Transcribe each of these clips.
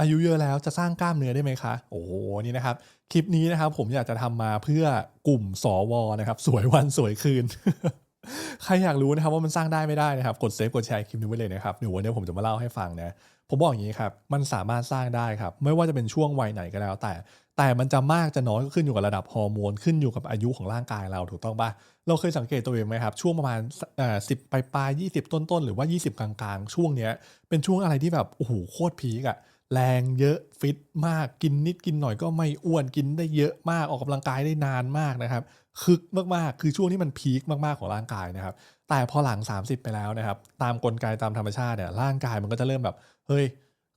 อายุเยอะแล้วจะสร้างกล้ามเนื้อได้ไหมคะ โอ้โหนี่นะครับ คลิปนี้นะครับผมอยากจะทำมาเพื่อกลุ่มสวนะครับ สวยวันสวยคืน ใครอยากรู้นะครับว่ามันสร้างได้ไม่ได้นะครับ กดเซฟกดแชร์คลิปนี้ไว้เลยนะครับเดี๋ยววันนี้ผมจะมาเล่าให้ฟังนะผมบอกอย่างนี้ครับ มันสามารถสร้างได้ครับ ไม่ว่าจะเป็นช่วงวัยไหนก็แล้ว แต่ แต่มันจะมากจะน้อยก็ขึ้นอยู่กับระดับฮอร์โมน ขึ้นอยู่กับอายุของร่างกายเราถูกต้องปะเราเคยสังเกตตัวเองไหมครับ ช่วงประมาณสิบปลายปลายยี่สิบต้นๆ หรือว่า 20 กลางๆ ช่วงเนี้ยเป็นช่วงอะไรที่แบบ โอ้โห โคตรพีกอะ แรงเยอะฟิตมากกินนิดกินหน่อยก็ไม่อ้วนกินได้เยอะมากออกกำลังกายได้นานมากนะครับคึกมากๆ คือช่วงที่มันพีคมากๆของร่างกายนะครับ แต่พอหลัง 30 ไปแล้วนะครับ ตามกลไกตามธรรมชาติเนี่ยร่างกายมันก็จะเริ่มแบบเฮ้ย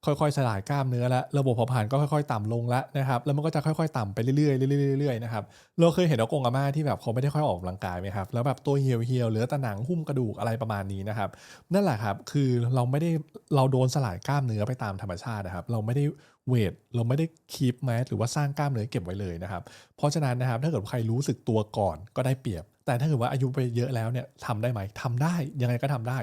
ค่อยๆสลายกล้ามเนื้อแล้วระบบเผาผลาญก็ค่อยๆ ต่ำลงแล้วนะครับแล้วมันก็จะค่อยๆ ต่ำไปเรื่อยๆเรื่อยๆนะครับเราเคยเห็นอากงอาม่าที่แบบเขาไม่ได้ค่อยออกกำลังกายไหมครับแล้วแบบตัวเหี่ยวเหี่ยวๆเหลือแต่หนังหุ้มกระดูกอะไรประมาณนี้นะครับนั่นแหละครับคือเราไม่ได้เราโดนสลายกล้ามเนื้อไปตามธรรมชาตินะครับ เราไม่ได้เวทเราไม่ได้คีปแมสหรือว่าสร้างกล้ามเนื้อเก็บไว้เลยนะครับเพราะฉะนั้นนะครับถ้าเกิดใครรู้สึกตัวก่อนก็ได้เปรียบ แต่ถ้าเกิดว่าอายุไปเยอะแล้วเนี่ยทำได้ไหมทำได้ยังไงก็ทำได้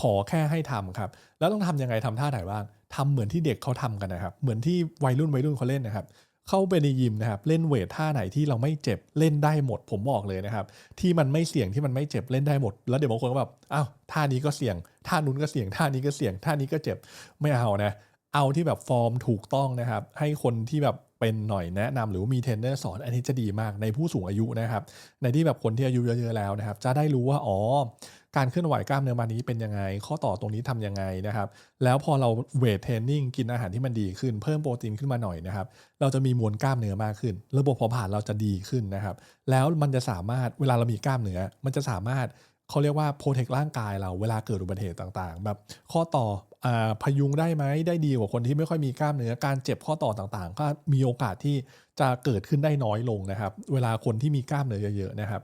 ขอแค่ให้ทำครับ แล้วต้องทำยังไงทำท่าไหนบ้างทำเหมือนที่เด็กเขาทำกันนะครับ เหมือนที่วัยรุ่นวัยรุ่นเขาเล่นนะครับ เข้าไปในยิมนะครับ เล่นเวทท่าไหนที่เราไม่เจ็บเล่นได้หมด ผมบอกเลยนะครับ ที่มันไม่เสี่ยงที่มันไม่เจ็บเล่นได้หมด แล้วเดี๋ยวบางคนก็แบบอ้าวท่านี้ก็เสี่ยง ท่านู้นก็เสี่ยง ท่านี้ก็เสี่ยง ท่านี้ก็เจ็บ ไม่เอานะ เอาที่แบบฟอร์มถูกต้องนะครับ ให้คนที่แบบเป็นหน่อยแนะนำหรือว่ามีเทรนเนอร์สอนอันนี้จะดีมากในผู้สูงอายุนะครับ ในที่แบบคนที่อายุเยอะๆแล้วนะครับ จะได้รู้ว่าอ๋อ การเคลื่อนไหวกล้ามเนื้อมานี้เป็นยังไง ข้อต่อตรงนี้ทำยังไงนะครับ แล้วพอเราเวทเทรนนิ่งกินอาหารที่มันดีขึ้น เพิ่มโปรตีนขึ้นมาหน่อยนะครับ เราจะมีมวลกล้ามเนื้อมากขึ้น ระบบเผาผลาญเราจะดีขึ้นนะครับ แล้วมันจะสามารถเวลาเรามีกล้ามเนื้อ มันจะสามารถเขาเรียกว่าโปรเทคร่างกายเราเวลาเกิดอุบัติเหตุต่างๆ แบบข้อต่ออพยุงได้ไหมได้ดีกว่าคนที่ไม่ค่อยมีกล้ามเนื้อการเจ็บข้อต่อต่างๆ ก็มีโอกาสที่จะเกิดขึ้นได้น้อยลงนะครับ เวลาคนที่มีกล้ามเนื้อเยอะๆนะครับ